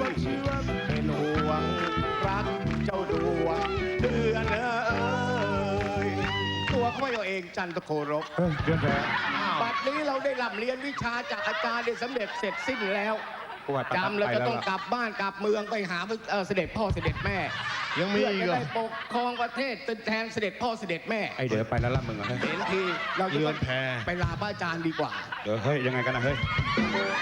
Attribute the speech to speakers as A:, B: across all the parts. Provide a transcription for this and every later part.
A: วงชีวัน
B: เป็นห่วงรักเจ้าดวงเดือนเอ้ยตัวเขาไม่เอาเองจันทโครบ
C: เฮ้ยเดือนแพ้
B: บัดนี้เราได้ร่ำเรียนวิชาจากอาจารย์ได้สำเร็จเสร็จสิ้นแล้ว
C: ปวด
B: จำแล้วจะต้องกลับบ้านกลับเมืองไปหาเอ่อเสด็จพ่อเสด็จแม่
A: ยังมี
B: เพื่อ
A: อีก
B: จะ
A: เหรอ
B: ได้ปกครองประเทศแทนเสด็จพ่อเสด็จแม่
C: ไอเดือไปแล้วล่ะมึงอะเฮ้ย
B: เห็นทีเราจะ
A: เรื
B: ต้
A: อ
B: อนง
A: แพ
B: ไปลาพระอาจารย์ดีกว่า
C: เดี๋ยวเฮ้ยยังไงกันนะเฮ้ยอะไรวะ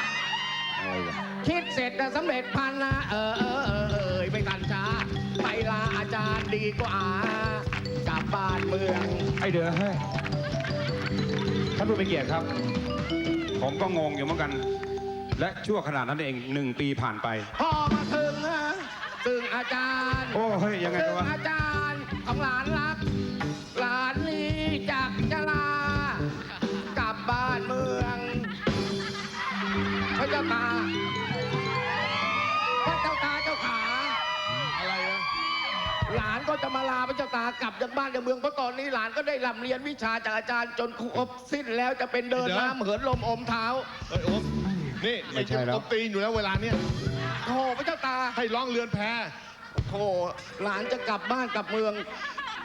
B: คิดเสร็จนะสำเร็จพันนะเออเออเออเออไม่ทันช้าไปลาอาจารย์ดีกว่ากลับบ้านเมือง
C: ไอเดือเฮ้ยท่านผู้มีเกียรติครับ ผมก็งงอยู่เหมือนกัน และชั่วขนาดนั้นเองหนึ่งปีผ่านไป
B: พอมาถึงนะถึงอาจารย์
C: โอ้เฮ้ยยังไง
B: ถึ
C: กัน
B: ง
C: วะ
B: อาจารย์ของหลานรัก จะมาลาพระเจ้าตากลับจากบ้านจากเมืองเพราะตอนนี้หลานก็ได้ร่ำเรียนวิชาจากอาจารย์จนครบสิ้นแล้วจะเป็นเดินน้ำเหินลมอมเท้า
A: เอ้ยโอ๊บนี่
C: ไม่ใช่แล้ว
A: ตบตีนอยู่แล้วเวลาเนี้ย
B: โธ่พระเจ้าตา
A: ให้ร้องเรือนแพ
B: โธ่หลานจะกลับบ้านกลับเมือง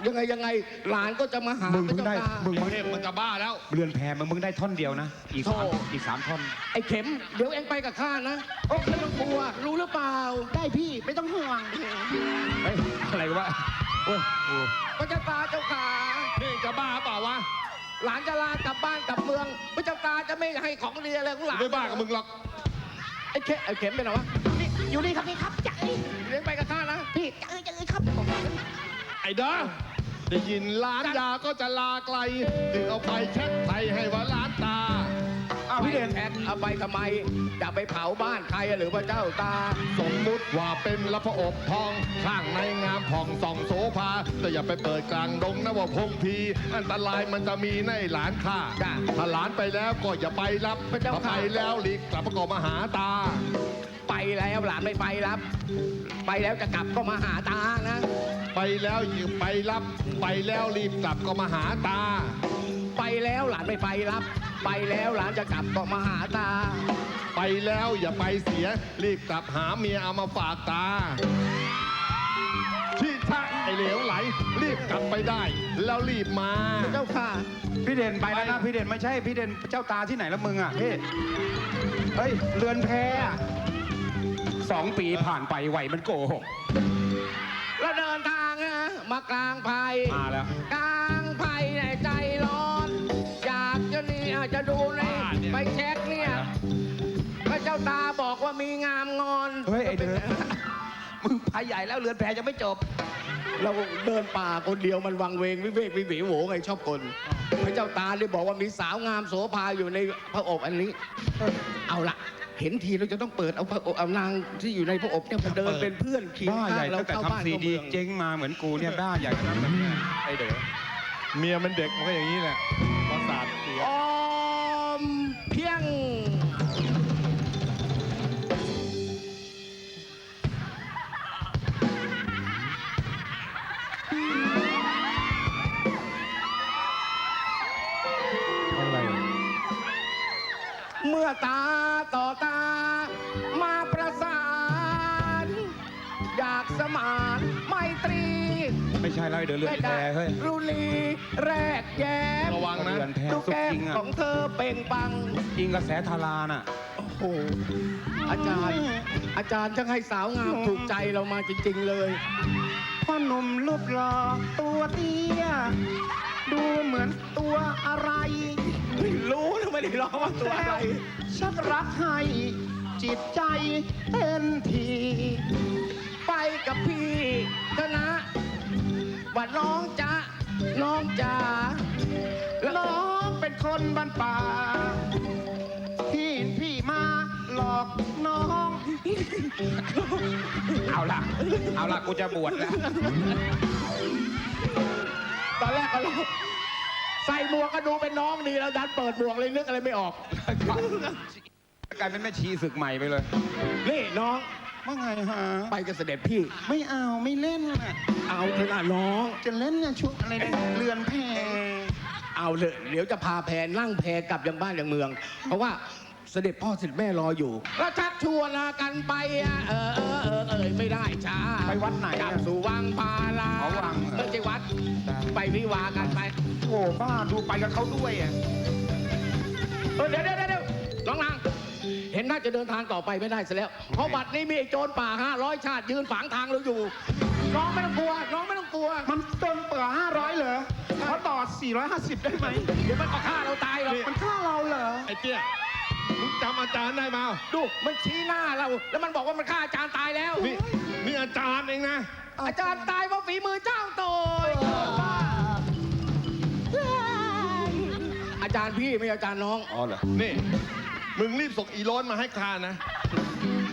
B: ยังไงยังไงหลานก็จะมาหา
C: มึง
B: พระ
C: เพิ่ง
B: เจ้า
C: ได้
B: ตา
C: มึง
A: ไอ้
C: มึง
A: เทพมันจะบ้าแล้ว
C: เรือนแพมึงมึงได้ท่อนเดียวนะ อีกสาม
B: โธ่
C: อีกสามท่อน
B: ไอ้เข็มเดี๋ยวเองไปกับข้านะโอ้ไม่ต้องกลัวรู้หรือเปล่า
D: ได้พี่ไม่ต้องห่วง
C: เฮ้ย อะไรวะ โอ้ยโอ้
B: พระเจ้าตาเจ้าขา
A: นี่จะบ้าเปล่าวะ
B: หลานจะลากลับบ้านกลับเมืองพระเจ้าตาจะไม่ให้ของเรียอะไรของหลาน
A: ไม่บ้ากับมึงหรอก
B: ไอ้เข็มไอ้เข็มเป็นไงวะ
D: นี่อยู่นี่ครับพี่ครับจะเอ้ย
B: เลี้ยงไปกับข้านะ
D: พี่จะเอ้ยจะเอ้ยครับ
A: ไอ้เด้อได้ยินล้านยาก็จะลาไกลจึงเอาไปแช็คไทยให้ว่าล้านตา
C: อ้าวพี่เด่น
B: แท็กเอาไปทำไม จะไปเผาบ้านใครหรือพระเจ้าตา
A: สมมุติว่าเป็นละพระอบทอง ข้างในงามผ่องส่องโสภา แต่อย่าไปเปิดกลางดงนะว่าพงพี อันตรายมันจะมีในหลานข้า
B: จ้ะ
A: ถ้าหลานไปแล้วก็อย่าไปรับ
B: พระเจ้า
A: ถ้า
B: ค่ะ
A: ไปแล้วหลีกกลับประกอบมาหาตา
B: ไปแล้วหลานไม่ไปรับ ไปแล้วจะกลับก็มาหาตานะ
A: ไปแล้วอย่าไปรับ ไปแล้วรีบกลับก็มาหาตา
B: ไปแล้วหลานไม่ไปรับ ไปแล้วหลานจะกลับก็มาหาตา
A: ไปแล้วอย่าไปเสีย รีบกลับหาเมียเอามาฝากตา ที่ชักไอเหลวไหล รีบกลับไปได้ แล้วรีบมา
B: เจ้าค่ะ
C: พี่เด่นไปแล้วนะพี่เด่นไม่ใช่พี่เด่นเจ้าตาที่ไหนแล้วมึงอะพี่เฮ้ยเรือนแพอะสองปีผ่านไปไหวมันโกหก
B: แล้วเดินทางนะมากลางภัย
C: มาแล้ว
B: กลางภัยในใจร้ อาจจะดูใน
A: บ้าเนี่ย
B: ไปเช็คเนี่ยพระเจ้าตาบอกว่ามีงามงอน
C: เฮ้ยไอเดือมึงพายใหญ่แล้วเรือนแพยังไม่จบ
B: เราเดินป่าคนเดียวมันวังเวงวิเวกวิหวีโหวไงชอบคน พระเจ้าตาได้บอกว่ามีสาวงามโสภาอยู่ในพระอบอันนี้ เอาละเห็นทีเราจะต้องเปิดเอาพระอบเอานางที่อยู่ในพระอบเนี่ยมาเดินเป็นเพื่อนขี่
C: บ้าใหญ่
B: ข้างเรา
C: ตั้งแต่
B: เข้าบ้าน
C: ทำซี
B: เข้า
C: ดี
B: เมือง
C: เจ๊งมาเหมือนกูเนี่ยบ้าใหญ่ขนาดนั้นเลยไอเดือ
A: เมียมันเด็กมันก็อย่างนี้แหละประสาทเสีย
B: ออ ตาต่อตา มาประสาน อยากสมานไมตรี
C: ไม่ใช่แล้วไอเดือเรือนแพเฮ้ย
B: รุลีแรกแย้ม
A: ระวังนะ
C: เรือนแพ
B: ดู
C: สุก
B: แก้
C: จ
B: ม
C: ริงอะ
B: ของเธอเปล่งปลัง
C: จริงกระแสทาราน่ะ
B: โอ้โห อาจารย์ อาจารย์ช่างให้สาวงามถูกใจเรามาจริง ๆ เลย
D: พ่อหนุ่มรูปหล่อตัวเตี้ย ดูเหมือนตัวอะไร
B: ไม่รู้นะไม่ได้ร้องว่าตัวอะไร
D: ชักรักให้จิตใจเต้นที
B: ไปกับพี่เถอะนะ ว่าน้องจ๊ะน้องจ๋าแล้ว
D: น้องเป็นคนบ้านป่า ที่พี่มาหลอกน้อง
C: เอาละเอาละกูจะบวชแล้ว
B: ตอน แรกก็ร้องใส่หมวกก็ดูเป็นน้องดีแล้วดันเปิดหมวกเลยนึกอะไรไม่ออก
C: กลายเป็นแม่ชีศึกใหม่ไปเลย
B: นี่น้อง
D: ว่าไงฮะ
B: ไปกับเสด็จพี่
D: ไม่เอาไม่เล่นน่ะ
B: เอาเถอะนะน้อง
D: จะเล่นเนี่ยช่วงอะไรเนี่ยเรือนแพ
B: เอาเลยเดี๋ยวจะพาแพนั่งแพกลับยังบ้านยังเมือง เพราะว่า เสด็จพ่อเสด็จแม่รออยู่แล้วชักชวนกันไปอะเออเออเออเออไม่ได้ช้า
C: ไปวัดไหน
B: กลั
C: อะ
B: บสู่วังพาลา
C: อ๋อวังเหรอ
B: ออใช่วัด ไปวิวากันไป
C: โอ้บ้าดูไปกับเขาด้วยอะ
B: เออเดี๋ยวเดี๋ยวเดี๋ยวน้องนางเห็นน่าจะเดินทางต่อไปไม่ได้ซะแล้ว เพราะบัดนี้มีไอ้โจรป่าห้าร้อยชาติยืนฝังทางเราอยู่ น้องไม่ต้องกลัว น้องไม่ต้องกลัว
C: มันเติมเปลือ500 เหรอเขาต่อ 450 ได้ไหม
B: เดี๋ยวมันก็ฆ่าเราตายหรอก
C: มันฆ่าเราเหรอ
A: ไอ้เตี้ย มึงจำอาจารย์ได้มา
B: ดูมันชี้หน้าเรา แล้วมันบอกว่ามันฆ่าอาจารย์ตายแล้ว
A: นี่นี่อาจารย์เองนะ
B: อาจารย์ตายเพราะฝีมือเจ้าโตยอาจารย์พี่ไม่ใช่อาจารย์น้อง
C: อ๋อเหรอ
A: นี่ มึงรีบส่งอีโรนมาให้ข้านะ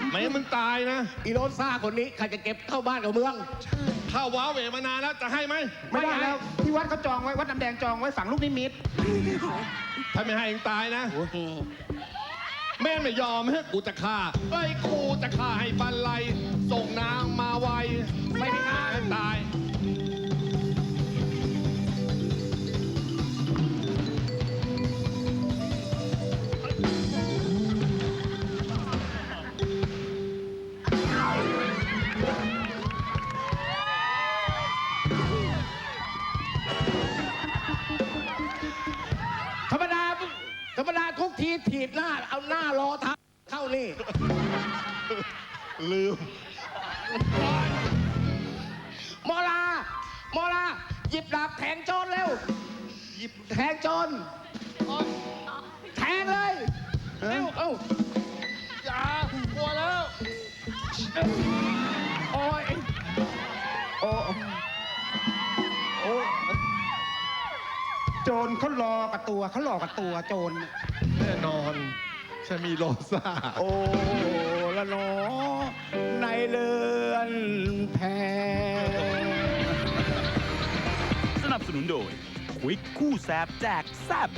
A: ไม่งั้นมึงตายนะ
B: อีโรนซ่าคนนี้ใครจะเก็บเข้าบ้านกับเมือง
A: ถ้าว้าเหวมานานแล้วจะให้ไหม
C: ไม่ได้แล้วที่วัดเขาจองไว้วัดน้ำแดงจองไว้ฝังลูกนิมิต
A: ถ้าไม่ให้เองตายนะ แม่ไม่ยอมให้กูจะฆ่าเอ้ยกูจะฆ่าให้บันไลส่งนางมาไวไม่ได้ตาย
B: ทุกทีถีบหน้า เอาหน้ารอทับเข้านี่
A: ลืม
B: โมลาโมลา หยิบดาบแทงโจรเร็ว หยิบแทงโจรแทงเลย เร็ว เอ้า
A: อย่ากลัวแล้ว
B: โอ้ย
C: โอ้โอ้โจรเขารอกับตัวเขาหลอกกับตัวโจร
A: แน่ นอนฉันมีโลซ่า
B: โอ้ละหนอในเรือนแพ
E: สนับสนุนโดยควิกคู่แซบแจกแซบ